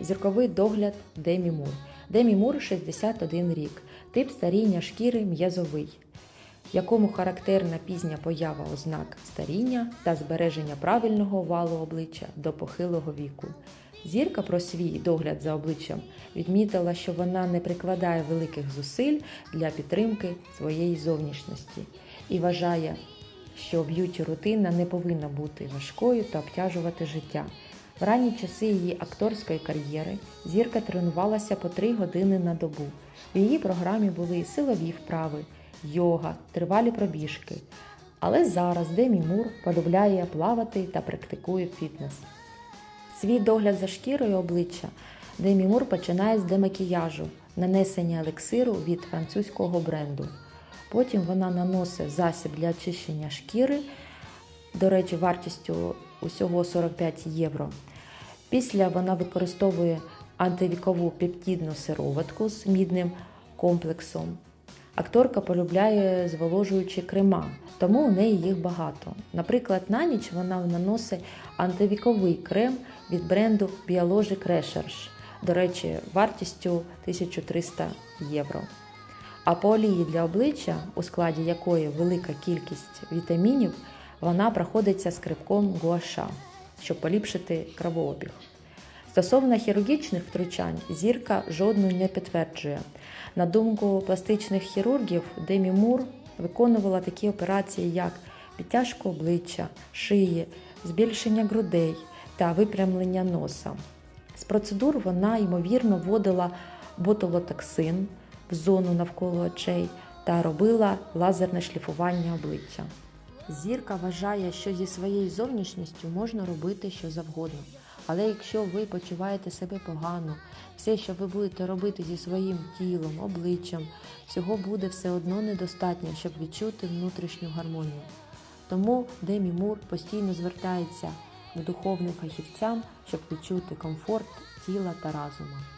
Зірковий догляд Демі Мур. Демі Мур 61 рік. Тип старіння шкіри м'язовий, якому характерна пізня поява ознак старіння та збереження правильного валу обличчя до похилого віку. Зірка про свій догляд за обличчям відмітила, що вона не прикладає великих зусиль для підтримки своєї зовнішності і вважає, що б'юті рутина не повинна бути важкою та обтяжувати життя. В ранні часи її акторської кар'єри зірка тренувалася по 3 години на добу. В її програмі були силові вправи, йога, тривалі пробіжки. Але зараз Демі Мур полюбляє плавати та практикує фітнес. Свій догляд за шкірою обличчя Демі Мур починає з демакіяжу, нанесення елексиру від французького бренду. Потім вона наносить засіб для очищення шкіри, до речі, вартістю усього 45 євро. Після вона використовує антивікову пептидну сироватку з мідним комплексом. Акторка полюбляє зволожуючі крема, тому у неї їх багато. Наприклад, на ніч вона наносить антивіковий крем від бренду Biologic Research, до речі, вартістю 1300 євро. А по олії для обличчя, у складі якої велика кількість вітамінів, вона проходиться скрипком гуаша, щоб поліпшити кровообіг. Стосовно хірургічних втручань, зірка жодної не підтверджує. На думку пластичних хірургів, Демі Мур виконувала такі операції, як підтяжка обличчя, шиї, збільшення грудей та випрямлення носа. З процедур вона, ймовірно, вводила ботулотоксин в зону навколо очей та робила лазерне шліфування обличчя. Зірка вважає, що зі своєю зовнішністю можна робити що завгодно. Але якщо ви почуваєте себе погано, все, що ви будете робити зі своїм тілом, обличчям, цього буде все одно недостатньо, щоб відчути внутрішню гармонію. Тому Демі Мур постійно звертається до духовним фахівцям, щоб відчути комфорт тіла та разума.